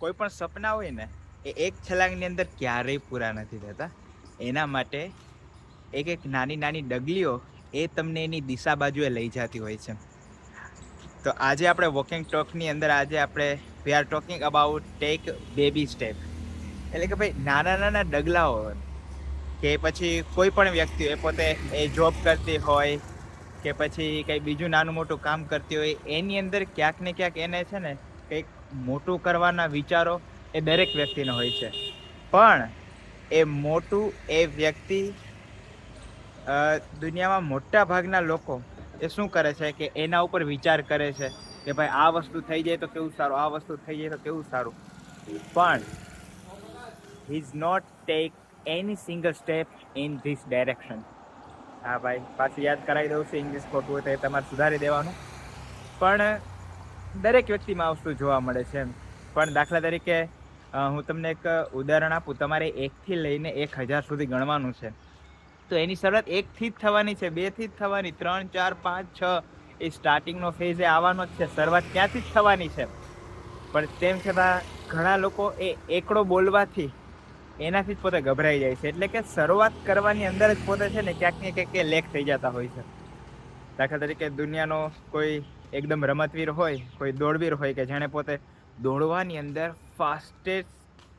કોઈ પણ સપના હોય ને, એ એક છલાંગની અંદર ક્યારેય પૂરા નથી થતા. એના માટે એક એક નાની નાની ડગલીઓ એ તમને એની દિશા બાજુએ લઈ જતી હોય છે. તો આજે આપણે વોકિંગ ટોકની અંદર આજે આપણે we are talking about take baby step એટલે કે ભાઈ નાના નાના ડગલાઓ કે પછી કોઈ પણ વ્યક્તિ એ પોતે એ જોબ કરતી હોય, કે પછી કંઈ બીજું નાનું મોટું કામ કરતી હોય, એની અંદર ક્યાંક ને ક્યાંક એને છે ને મોટું કરવાના વિચારો એ દરેક વ્યક્તિનો હોય છે. પણ એ મોટું એ વ્યક્તિ દુનિયામાં મોટા ભાગના લોકો એ શું કરે છે કે એના ઉપર વિચાર કરે છે કે ભાઈ આ વસ્તુ થઈ જાય તો કેવું સારું, આ વસ્તુ થઈ જાય તો કેવું સારું. પણ he is not take any single step in this direction હા ભાઈ, પાછું યાદ કરાવી દઉં છું ઇંગ્લિશ ખોટું હોય તો એ તમારે સુધારી દેવાનું. પણ દરેક વ્યક્તિમાં વસ્તુ જોવા મળે છે એમ. પણ દાખલા તરીકે હું તમને એક ઉદાહરણ આપું. તમારે એકથી લઈને એક હજાર સુધી ગણવાનું છે. તો એની શરૂઆત એકથી જ થવાની છે, બેથી જ થવાની, ત્રણ, ચાર, પાંચ, છ. એ સ્ટાર્ટિંગનો ફેઝ એ આવવાનો જ છે. શરૂઆત ત્યાંથી જ થવાની છે. પણ તેમ છતાં, ઘણા લોકો એ એકડો બોલવાથી એનાથી જ પોતે ગભરાઈ જાય છે. એટલે કે શરૂઆત કરવાની અંદર જ પોતે છે ને, ક્યાંક ને ક્યાંક લેખ થઈ જતા હોય છે. દાખલા તરીકે, દુનિયાનો કોઈ એકદમ રમતવીર હોય, કોઈ દોડવીર હોય કે જેણે પોતે દોડવાની અંદર ફાસ્ટેસ્ટ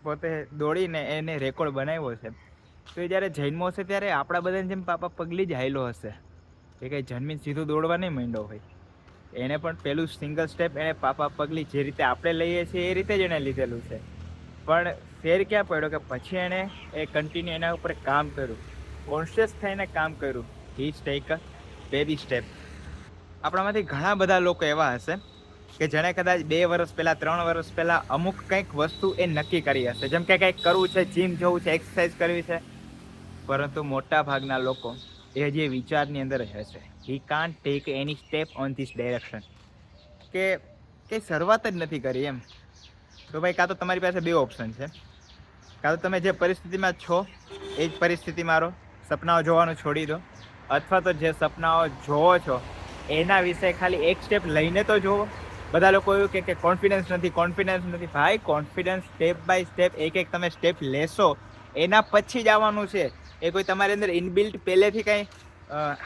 પોતે દોડીને એને રેકોર્ડ બનાવ્યો છે. તો એ જ્યારે જન્મો હશે ત્યારે આપણા બધાને જેમ પાપા પગલી જ હાયલો હશે. કે કંઈ જન્મીને સીધું દોડવા નહીં માંડ્યો હોય. એને પણ પેલું સિંગલ સ્ટેપ એણે પાપા પગલી જે રીતે આપણે લઈએ છીએ એ રીતે જ એણે લીધેલું છે. પણ ફેર ક્યાં પડ્યો કે પછી એણે એ કન્ટિન્યુ એના ઉપર કામ કર્યું. કોન્શિયસ થઈને કામ કર્યું. He take a baby step આપણામાંથી ઘણા બધા લોકો એવા હશે કે જેણે કદાચ બે વર્ષ પહેલાં, ત્રણ વર્ષ પહેલાં અમુક કંઈક વસ્તુ એ નક્કી કરી હશે. જેમ કે કંઈક કરવું છે જીમ જવું છે એક્સરસાઇઝ કરવી છે. પરંતુ મોટા ભાગના લોકો એ હજી વિચારની અંદર જ હશે he can't take any step on this direction કે કંઈ શરૂઆત જ નથી કરી એમ. તો ભાઈ, કાં તો તમારી પાસે બે ઓપ્શન છે. કાં તો તમે જે પરિસ્થિતિમાં છો, એ જ પરિસ્થિતિમાં રહો સપનાઓ જોવાનું છોડી દો. અથવા તો જે સપનાઓ જોવો છો એના વિશે ખાલી એક સ્ટેપ લઈને તો જોવો બધા લોકો એવું કે કે કોન્ફિડન્સ નથી કોન્ફિડન્સ નથી. ભાઈ કોન્ફિડન્સ સ્ટેપ બાય સ્ટેપ એક એક તમે સ્ટેપ લેશો. એના પછી જ આવવાનું છે. એ કોઈ તમારી અંદર ઇનબિલ્ટ પહેલેથી કંઈ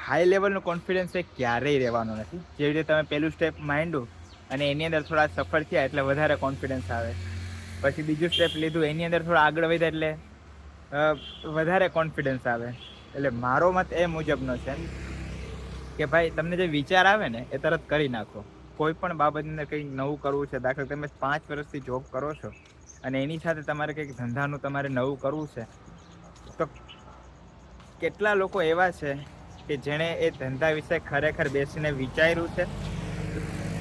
હાઈ લેવલનું કોન્ફિડન્સ એ ક્યારેય રહેવાનું નથી. જેવી રીતે તમે પહેલું સ્ટેપ માંડ્યું અને એની અંદર થોડા સફળ થયા એટલે વધારે કોન્ફિડન્સ આવે. પછી બીજું સ્ટેપ લીધું, એની અંદર થોડા આગળ વધ્યા એટલે વધારે કોન્ફિડન્સ આવે. એટલે મારો મત એ મુજબનો છે. કે ભાઈ, તમને જે વિચાર આવે ને, એ તરત કરી નાખો. કોઈ પણ બાબતની કંઈક નવું કરવું છે, દાખલા તમે પાંચ વર્ષથી જોબ કરો છો અને એની સાથે તમારે કંઈક ધંધાનું તમારે નવું કરવું છે, તો કેટલા લોકો એવા છે કે જેણે એ ધંધા વિશે ખરેખર બેસીને વિચાર્યું છે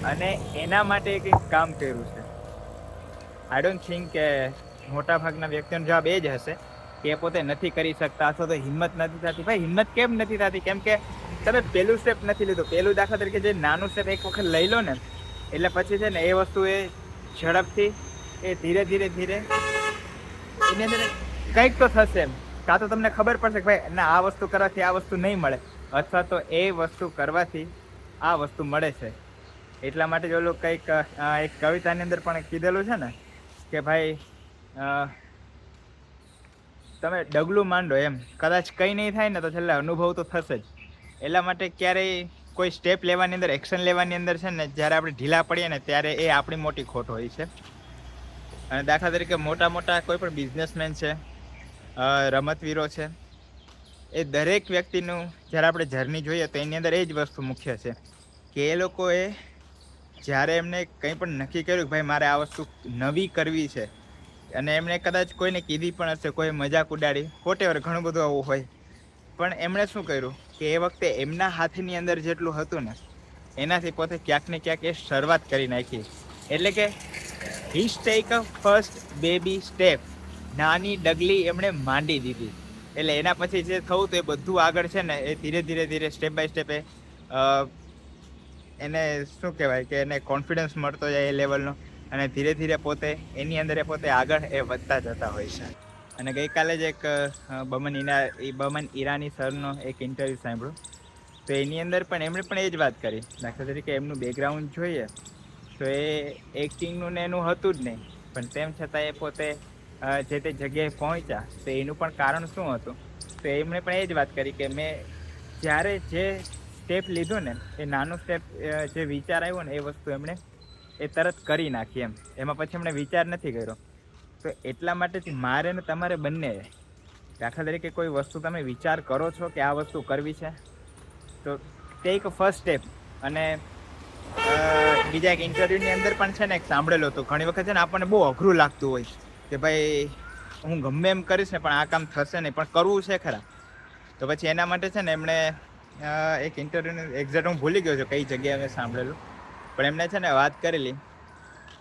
અને એના માટે કંઈક કામ કર્યું છે? આઈ ડોન્ટ થિંક કે મોટા ભાગના વ્યક્તિઓનો જવાબ એ જ હશે કે એ પોતે નથી કરી શકતા અથવા તો હિંમત નથી થતી. ભાઈ, હિંમત કેમ નથી થતી? કેમ કે તમે પહેલું સ્ટેપ નથી લીધું. પહેલું દાખલા તરીકે જે નાનું સ્ટેપ એક વખત લઈ લો ને, એટલે પછી છે ને એ વસ્તુ એ ઝડપથી, એ ધીરે ધીરે ધીરે એની અંદર કંઈક તો થશે એમ. કાં તો તમને ખબર પડશે કે ભાઈ, ના, આ વસ્તુ કરવાથી આ વસ્તુ નહીં મળે. અથવા તો એ વસ્તુ કરવાથી આ વસ્તુ મળે છે. એટલા માટે જ કંઈક એક કવિતાની અંદર પણ કીધેલું છે ને કે ભાઈ તમે ડગલું માંડો એમ. કદાચ કંઈ નહીં થાય ને તો છેલ્લે અનુભવ તો થશે જ. એટલા માટે ક્યારેય કોઈ સ્ટેપ લેવાની અંદર એક્શન લેવાની અંદર છે ને, જ્યારે આપણે ઢીલા પડીએ ને, ત્યારે એ આપણી મોટી ખોટ હોય છે. અને દાખલા તરીકે મોટા મોટા કોઈ પણ બિઝનેસમેન છે રમતવીરો છે, એ દરેક વ્યક્તિનું જ્યારે આપણે જર્ની જોઈએ તો એની અંદર એ જ વસ્તુ મુખ્ય છે કે એ લોકોએ જ્યારે એમને કંઈ પણ નક્કી કર્યું કે ભાઈ મારે આ વસ્તુ નવી કરવી છે, અને એમણે કદાચ કોઈને કીધી પણ હશે, કોઈ મજાક ઉડાડી વોટેવર ઘણું બધું આવું હોય પણ એમણે શું કર્યું કે એ વખતે એમના હાથની અંદર જેટલું હતું ને, એનાથી પોતે ક્યાંક ને ક્યાંક એ શરૂઆત કરી નાખી. એટલે કે his take a first baby step નાની ડગલી એમણે માંડી દીધી. એટલે એના પછી જે થયું તો એ બધું આગળ છે ને, એ ધીરે ધીરે ધીરે સ્ટેપ બાય સ્ટેપ એને શું કહેવાય કે એને કોન્ફિડન્સ મળતો જાય એ લેવલનો અને ધીરે ધીરે પોતે, એની અંદર એ પોતે આગળ એ વધતા જતા હોય છે. અને ગઈકાલે જ એક બમન એ બમન ઈરાની સરનો એક ઇન્ટરવ્યૂ સાંભળ્યો. તો એની અંદર પણ એમણે પણ એ જ વાત કરી. દાખલા તરીકે એમનું બેકગ્રાઉન્ડ જોઈએ, તો એ એક્ટિંગનું ને એનું હતું જ નહીં. પણ તેમ છતાં એ પોતે જે તે જગ્યાએ પહોંચ્યા, તો એનું પણ કારણ શું હતું? તો એમણે પણ એ જ વાત કરી કે મેં જ્યારે જે સ્ટેપ લીધું ને, એ નાનું સ્ટેપ જે વિચાર આવ્યો ને, એ વસ્તુ એમણે એ તરત કરી નાખી એમ. એમાં પછી એમણે વિચાર નથી કર્યો. તો એટલા માટે મારે ને તમારે બંને દાખલા તરીકે કોઈ વસ્તુ તમે વિચાર કરો છો કે આ વસ્તુ કરવી છે? તો ટેક ફર્સ્ટ સ્ટેપ અને બીજા એક ઇન્ટરવ્યૂની અંદર પણ છે ને એક સાંભળેલું હતું. ઘણી વખત છે ને આપણને બહુ અઘરું લાગતું હોય કે ભાઈ, હું ગમે એમ કરીશ ને પણ આ કામ થશે નહીં, પણ કરવું છે ખરા. તો પછી એના માટે છે ને એમણે એક ઇન્ટરવ્યૂનું એક્ઝેક્ટ હું ભૂલી ગયો છું કઈ જગ્યાએ મેં સાંભળેલું. પણ એમણે છે ને વાત કરેલી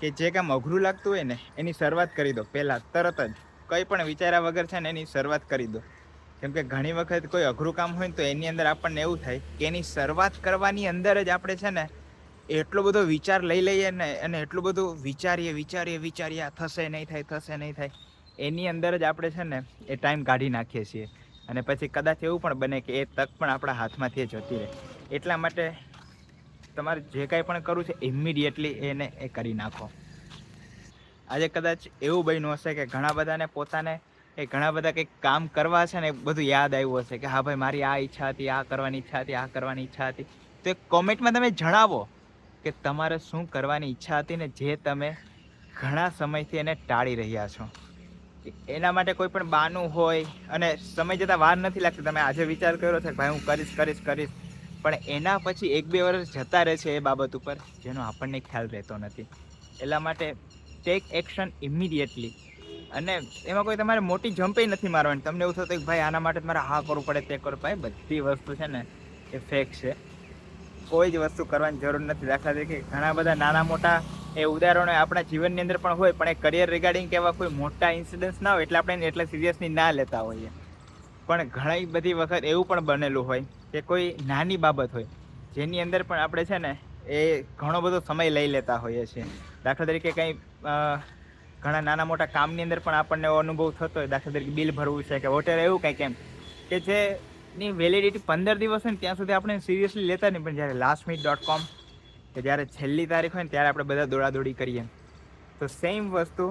કે જે કામ અઘરું લાગતું હોય ને, એની શરૂઆત કરી દો. પહેલાં તરત જ. કંઈ પણ વિચાર્યા વગર છે ને, એની શરૂઆત કરી દો. કેમ કે ઘણી વખત કોઈ અઘરું કામ હોય ને, તો એની અંદર આપણને એવું થાય કે એની શરૂઆત કરવાની અંદર જ આપણે છે ને, એટલો બધો વિચાર લઈ લઈએ ને, અને એટલું બધું વિચારીએ વિચારીએ વિચારીએ થશે નહીં થાય, થશે નહીં થાય, એની અંદર જ આપણે છે ને, એ ટાઈમ કાઢી નાખીએ છીએ. અને પછી કદાચ એવું પણ બને કે એ તક પણ આપણા હાથમાંથી જતી રહે. એટલા માટે તમારે જે કાંઈ પણ કરવું છે ઇમિડિયેટલી એને એ કરી નાખો. આજે કદાચ એવું બન્યું હશે કે ઘણા બધાને પોતાને એ ઘણા બધા કંઈક કામ કરવા છે ને, એ બધું યાદ આવ્યું હશે કે, હા ભાઈ, મારી આ ઈચ્છા હતી, આ કરવાની ઈચ્છા હતી, આ કરવાની ઈચ્છા હતી. તો એ કોમેન્ટમાં તમે જણાવો કે તમારે શું કરવાની ઈચ્છા હતી ને, જે તમે ઘણા સમયથી એને ટાળી રહ્યા છો. એના માટે કોઈ પણ બાનું હોય અને સમય જતાં વાર નથી લાગતી. તમે આજે વિચાર કર્યો છે કે, ભાઈ, હું કરીશ કરીશ કરીશ. પણ એના પછી એક બે વર્ષ જતા રહે છે એ બાબત ઉપર, જેનો આપણને ખ્યાલ રહેતો નથી. એટલા માટે ટેક એક્શન ઇમિડિયેટલી અને એમાં કોઈ તમારે મોટી જમ્પે નથી મારવાની. તમને એવું થતું કે ભાઈ, આના માટે તમારે હા કરવું પડે, તે કરવું ભાઈ, બધી વસ્તુ છે ને, એ ફેક છે. કોઈ જ વસ્તુ કરવાની જરૂર નથી દાખલા તરીકે. ઘણા બધા નાના મોટા એ ઉદાહરણો આપણા જીવનની અંદર પણ હોય, પણ એ કરિયર રિગાર્ડિંગ કે એવા કોઈ મોટા ઇન્સિડન્સ ના હોય, એટલે આપણે એટલા સિરિયસલી ના લેતા હોઈએ. પણ ઘણી બધી વખત એવું પણ બનેલું હોય કે કોઈ નાની બાબત હોય, જેની અંદર પણ આપણે છે ને એ ઘણો બધો સમય લઈ લેતા હોઈએ છીએ. દાખલા તરીકે કંઈ ઘણા નાના મોટા કામની અંદર પણ આપણને અનુભવ થતો હોય, દાખલા તરીકે બિલ ભરવું છે કે વોટર એવું કંઈક એમ, કે જેની વેલિડિટી પંદર દિવસ હોય ને ત્યાં સુધી આપણે સિરિયસલી લેતા નહીં, પણ જ્યારે લાસ્ટ મિનિટ ડોટ કોમ કે જ્યારે છેલ્લી તારીખ હોય ને ત્યારે આપણે બધા દોડાદોડી કરીએ. તો સેમ વસ્તુ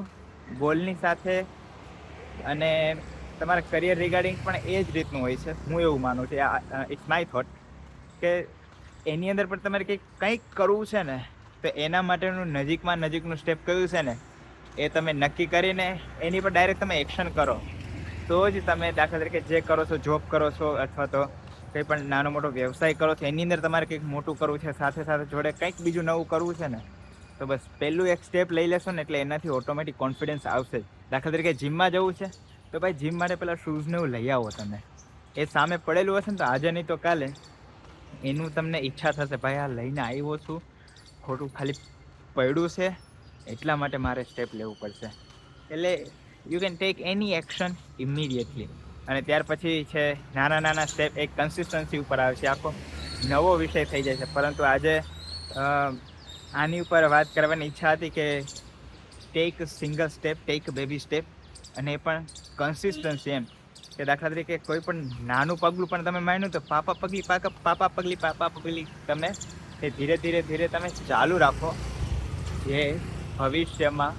ગોલની સાથે અને તમારા કરિયર રિગાર્ડિંગ પણ એ જ રીતનું હોય છે. હું એવું માનું છું. ઇટ્સ માય થોટ કે એની અંદર પણ તમારે કંઈક કંઈક કરવું છે ને, તો એના માટેનું નજીકમાં નજીકનું સ્ટેપ કયું છે ને, એ તમે નક્કી કરીને એની પર ડાયરેક્ટ તમે એક્શન કરો. તો જ તમે દાખલા તરીકે જે કરો છો જોબ કરો છો અથવા તો કંઈ પણ નાનો મોટો વ્યવસાય કરો છો, એની અંદર તમારે કંઈક મોટું કરવું છે, સાથે સાથે જોડે કંઈક બીજું નવું કરવું છે ને, તો બસ પહેલું એક સ્ટેપ લઈ લેશો ને એટલે એનાથી ઓટોમેટિક કોન્ફિડન્સ આવશે. દાખલા તરીકે જીમમાં જવું છે તો ભાઈ જીમ માટે પેલા શૂઝ ને એવું લઈ આવો તમે. એ સામે પડેલું હશે ને તો આજે નહીં તો કાલે. એનું તમને ઈચ્છા થશે, ભાઈ, આ લઈને આવ્યો છું. ખોટું ખાલી પડ્યું છે. એટલા માટે મારે સ્ટેપ લેવું પડશે. એટલે you can take any action immediately અને ત્યાર પછી છે, નાના નાના સ્ટેપ એક કન્સિસ્ટન્સી ઉપર આવે છે આખો નવો વિષય થઈ જાય છે પરંતુ આજે આની ઉપર વાત કરવાની ઈચ્છા હતી કે take single step take baby step અને એ પણ કન્સિસ્ટન્સી એમ. કે દાખલા તરીકે કોઈ પણ નાનું પગલું પણ તમે માન્યું તો પાપા પગલી પાકા, પાપા પગલી પાપા પગલી તમે એ ધીરે ધીરે ધીરે તમે ચાલુ રાખો જે ભવિષ્યમાં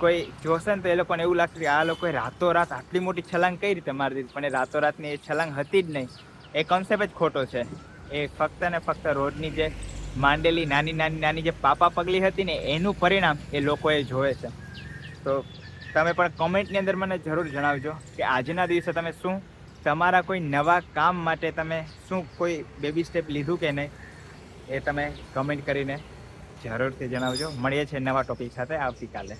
કોઈ જોશે ને તો એ લોકોને એવું લાગશે કે આ લોકોએ રાતોરાત આટલી મોટી છલાંગ કઈ રીતે મારી દીધી? પણ એ રાતોરાતની એ છલાંગ હતી જ નહીં. એ કોન્સેપ્ટ જ ખોટો છે. એ ફક્ત ને ફક્ત રોડની જે માંડેલી નાની નાની નાની જે પાપા પગલી હતી ને એનું પરિણામ એ લોકોએ જોવે છે. તો તમે પણ કોમેન્ટની અંદર મને જરૂર જણાવજો કે આજના દિવસે તમે શું, તમારા કોઈ નવા કામ માટે તમે શું કોઈ બેબી સ્ટેપ લીધું કે નહીં, એ તમે કમેન્ટ કરીને જરૂરથી જણાવજો. મળીએ છીએ નવા ટોપિક સાથે આવતીકાલે.